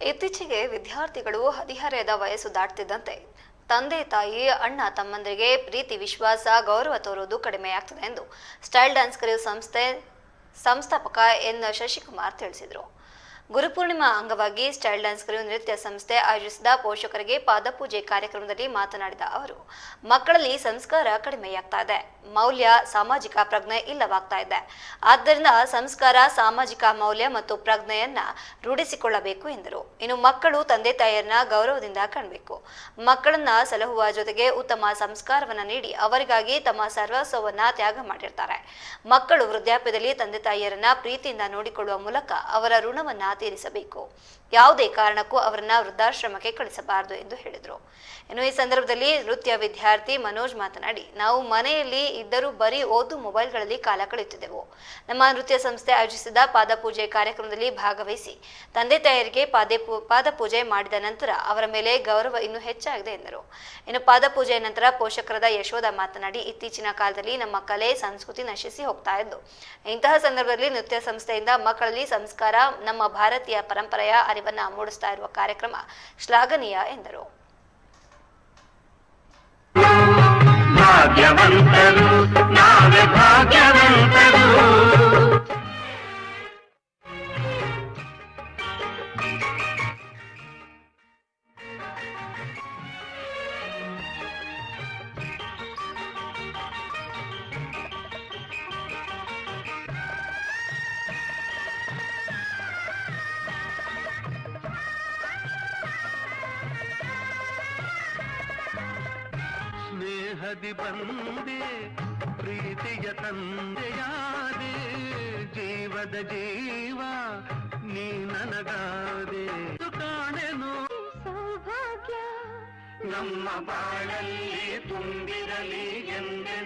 ಇತ್ತೀಚೆಗೆ ವಿದ್ಯಾರ್ಥಿಗಳು ಹದಿಹರೆಯದ ವಯಸ್ಸು ದಾಟ್ತಿದ್ದಂತೆ. ತಂದೆ, ತಾಯಿ, ಅಣ್ಣ, ತಮ್ಮಂದರಿಗೆ ಪ್ರೀತಿ, ವಿಶ್ವಾಸ, ಗೌರವ ತೋರುವುದು ಕಡಿಮೆಯಾಗ್ತದೆ ಎಂದು ಸ್ಟೈಲ್ ಡ್ಯಾನ್ಸ್ ಕಲಿಯೋ ಸಂಸ್ಥೆ, ಸಂಸ್ಥಾಪಕ ಎನ್. ಶಶಿಕುಮಾರ್ ತಿಳಿಸಿದರು. ಗುರುಪೂರ್ಣಿಮಾ ಅಂಗವಾಗಿ ಸ್ಟೈಲ್ ಡ್ಯಾನ್ಸ್ ಕಲಿಯು ನೃತ್ಯ ಸಂಸ್ಥೆ ಆಯೋಜಿಸಿದ ಪೋಷಕರಿಗೆ ಪಾದಪೂಜೆ ಕಾರ್ಯಕ್ರಮದಲ್ಲಿ ಮಾತನಾಡಿದ ಅವರು, ಮಕ್ಕಳಲ್ಲಿ ಸಂಸ್ಕಾರ ಕಡಿಮೆಯಾಗ್ತಾ ಇದೆ, ಮೌಲ್ಯ ಸಾಮಾಜಿಕ ಪ್ರಜ್ಞೆ ಇಲ್ಲವಾಗ್ತಾ ಇದೆ. ಆದ್ದರಿಂದ ಸಂಸ್ಕಾರ, ಸಾಮಾಜಿಕ ಮೌಲ್ಯ ಮತ್ತು ಪ್ರಜ್ಞೆಯನ್ನ ರೂಢಿಸಿಕೊಳ್ಳಬೇಕು ಎಂದರು. ಇನ್ನು ಮಕ್ಕಳು ತಂದೆ ತಾಯಿಯರನ್ನ ಗೌರವದಿಂದ ಕಾಣಬೇಕು. ಮಕ್ಕಳನ್ನ ಸಲಹುವ ಜೊತೆಗೆ ಉತ್ತಮ ಸಂಸ್ಕಾರವನ್ನ ನೀಡಿ ಅವರಿಗಾಗಿ ತಮ್ಮ ಸರ್ವಸ್ವವನ್ನ ತ್ಯಾಗ ಮಾಡಿರ್ತಾರೆ. ಮಕ್ಕಳು ವೃದ್ಧಾಪ್ಯದಲ್ಲಿ ತಂದೆ ತಾಯಿಯರನ್ನ ಪ್ರೀತಿಯಿಂದ ನೋಡಿಕೊಳ್ಳುವ ಮೂಲಕ ಅವರ ಋಣವನ್ನ ತೀರಿಸಬೇಕು ಯಾವುದೇ ಕಾರಣಕ್ಕೂ ಅವರನ್ನ ವೃದ್ಧಾಶ್ರಮಕ್ಕೆ ಕಳಿಸಬಾರದು ಎಂದು ಹೇಳಿದರು. ಇನ್ನು ಈ ಸಂದರ್ಭದಲ್ಲಿ ನೃತ್ಯ ವಿದ್ಯಾರ್ಥಿ ಮನೋಜ್ ಮಾತನಾಡಿ, ನಾವು ಮನೆಯಲ್ಲಿ ಇದ್ದರೂ ಬರೀ ಓದು ಮೊಬೈಲ್ಗಳಲ್ಲಿ ಕಾಲ ಕಳೆಯುತ್ತಿದ್ದೆವು. ನಮ್ಮ ನೃತ್ಯ ಸಂಸ್ಥೆ ಆಯೋಜಿಸಿದ ಪಾದಪೂಜೆ ಕಾರ್ಯಕ್ರಮದಲ್ಲಿ ಭಾಗವಹಿಸಿ, ತಂದೆ ತಾಯರಿಗೆ ಪಾದೆ ಪಾದಪೂಜೆ ಮಾಡಿದ ನಂತರ ಅವರ ಮೇಲೆ ಗೌರವ ಇನ್ನೂ ಹೆಚ್ಚಾಗಿದೆ ಎಂದರು. ಇನ್ನು ಪಾದಪೂಜೆಯ ನಂತರ ಪೋಷಕರಾದ ಯಶೋಧ ಮಾತನಾಡಿ, ಇತ್ತೀಚಿನ ಕಾಲದಲ್ಲಿ ನಮ್ಮ ಕಲೆ, ಸಂಸ್ಕೃತಿ ನಶಿಸಿ ಹೋಗ್ತಾ ಇದ್ದು, ಇಂತಹ ಸಂದರ್ಭದಲ್ಲಿ ನೃತ್ಯ ಸಂಸ್ಥೆಯಿಂದ ಮಕ್ಕಳಲ್ಲಿ ಸಂಸ್ಕಾರ ನಮ್ಮ ಭಾರತೀಯ ಪರಂಪರೆಯ ಅರಿವನ್ನ ಮೂಡಿಸ್ತಾ ಇರುವ ಕಾರ್ಯಕ್ರಮ ಶ್ಲಾಘನೀಯ ಎಂದರು. ಸ್ನೇಹದಿ ಬಂದೆ ಪ್ರೀತಿಯ ತಂದೆಯಾದೆ ಜೀವದ ಜೀವ ನೀ ನನಗಾದೆ. ಕಾಣೆನು? ಸೌಭಾಗ್ಯ. ನಮ್ಮ ಬಾಳಲ್ಲಿ ತುಂಬಿರಲಿ ಎಂದೆಂದಿಗೂ